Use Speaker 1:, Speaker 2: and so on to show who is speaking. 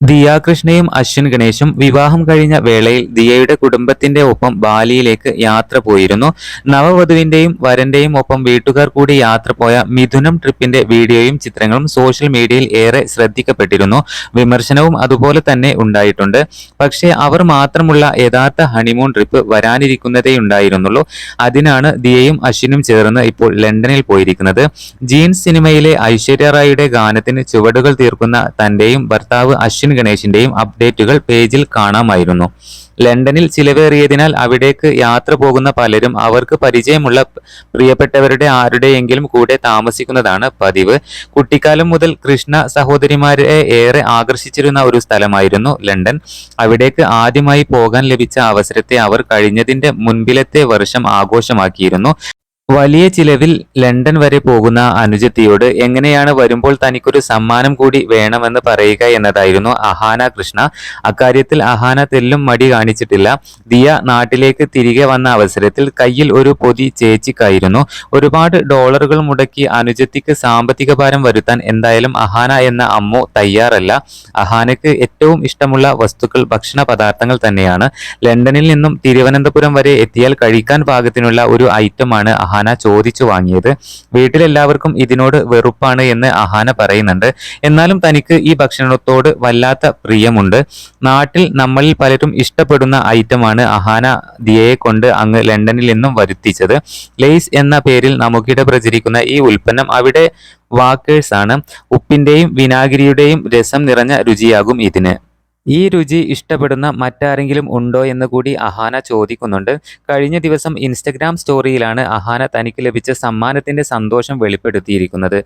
Speaker 1: ദിയ കൃഷ്ണയും അശ്വിൻ ഗണേശും വിവാഹം കഴിഞ്ഞ വേളയിൽ ദിയയുടെ കുടുംബത്തിന്റെ ഒപ്പം ബാലിയിലേക്ക് യാത്ര പോയിരുന്നു. നവവധുവിന്റെയും വരന്റെയും ഒപ്പം വീട്ടുകാർ കൂടി യാത്ര പോയ മിഥുനം ട്രിപ്പിന്റെ വീഡിയോയും ചിത്രങ്ങളും സോഷ്യൽ മീഡിയയിൽ ഏറെ ശ്രദ്ധിക്കപ്പെട്ടിരുന്നു. വിമർശനവും അതുപോലെ തന്നെ ഉണ്ടായിട്ടുണ്ട്. പക്ഷേ അവർ മാത്രമുള്ള യഥാർത്ഥ ഹണിമൂൺ ട്രിപ്പ് വരാനിരിക്കുന്നതേ ഉണ്ടായിരുന്നുള്ളൂ. അതിനാണ് ദിയയും അശ്വിനും ചേർന്ന് ഇപ്പോൾ ലണ്ടനിൽ പോയിരിക്കുന്നത്. ജീൻസ് സിനിമയിലെ ഐശ്വര്യ റായിയുടെ ഗാനത്തിന് ചുവടുകൾ തീർക്കുന്ന തന്റെയും ഭർത്താവ് അശ്വിൻ ഗണേശിന്റെയും അപ്ഡേറ്റുകൾ പേജിൽ കാണാമായിരുന്നു. ലണ്ടനിൽ ചിലവേറിയതിനാൽ അവിടേക്ക് യാത്ര പോകുന്ന പലരും അവർക്ക് പരിചയമുള്ള പ്രിയപ്പെട്ടവരുടെ ആരുടെയെങ്കിലും കൂടെ താമസിക്കുന്നതാണ് പതിവ്. കുട്ടിക്കാലം മുതൽ കൃഷ്ണ സഹോദരിമാരെ ഏറെ ആകർഷിച്ചിരുന്ന ഒരു സ്ഥലമായിരുന്നു ലണ്ടൻ. അവിടേക്ക് ആദ്യമായി പോകാൻ ലഭിച്ച അവസരത്തെ അവർ കഴിഞ്ഞതിന്റെ മുൻപിലത്തെ വർഷം ആഘോഷമാക്കിയിരുന്നു. വലിയ ചിലവിൽ ലണ്ടൻ വരെ പോകുന്ന അനുജത്തിയോട് എങ്ങനെയാണ് വരുമ്പോൾ തനിക്കൊരു സമ്മാനം കൂടി വേണമെന്ന് പറയുക എന്നതായിരുന്നു അഹാന കൃഷ്ണ. അക്കാര്യത്തിൽ അഹാന തെല്ലും മടി കാണിച്ചിട്ടില്ല. ദിയ നാട്ടിലേക്ക് തിരികെ വന്ന അവസരത്തിൽ കയ്യിൽ ഒരു പൊതി ചേച്ചിക്കായിരുന്നു. ഒരുപാട് ഡോളറുകൾ മുടക്കി അനുജത്തിക്ക് സാമ്പത്തിക ഭാരം വരുത്താൻ എന്തായാലും അഹാന എന്ന അമ്മു തയ്യാറല്ല. അഹാനയ്ക്ക് ഏറ്റവും ഇഷ്ടമുള്ള വസ്തുക്കൾ ഭക്ഷണ പദാർത്ഥങ്ങൾ തന്നെയാണ്. ലണ്ടനിൽ നിന്നും തിരുവനന്തപുരം വരെ എത്തിയാൽ കഴിക്കാൻ പാകത്തിനുള്ള ഒരു ഐറ്റമാണ് അഹാന ചോദിച്ചു വാങ്ങിയത്. വീട്ടിലെല്ലാവർക്കും ഇതിനോട് വെറുപ്പാണ് എന്ന് അഹാന പറയുന്നുണ്ട്. എന്നാലും തനിക്ക് ഈ ഭക്ഷണത്തോട് വല്ലാത്ത പ്രിയമുണ്ട്. നാട്ടിൽ നമ്മളിൽ പലരും ഇഷ്ടപ്പെടുന്ന ഐറ്റമാണ് അഹാന ദിയയെ കൊണ്ട് അങ്ങ് ലണ്ടനിൽ നിന്നും വരുത്തിച്ചത്. ലെയ്സ് എന്ന പേരിൽ നമുക്കിടെ പ്രചരിക്കുന്ന ഈ ഉൽപ്പന്നം അവിടെ വാക്കേഴ്സ് ആണ് ഉപ്പിന്റെയും വിനാഗിരിയുടെയും രസം നിറഞ്ഞ രുചിയാകും ഇതിന്. ഈ രുചി ഇഷ്ടപ്പെടുന്ന മറ്റാരെങ്കിലും ഉണ്ടോ എന്ന് കൂടി അഹാന ചോദിക്കുന്നുണ്ട്. കഴിഞ്ഞ ദിവസം ഇൻസ്റ്റഗ്രാം സ്റ്റോറിയിലാണ് അഹാന തനിക്ക് ലഭിച്ച സമ്മാനത്തിന്റെ സന്തോഷം വെളിപ്പെടുത്തിയിരിക്കുന്നത്.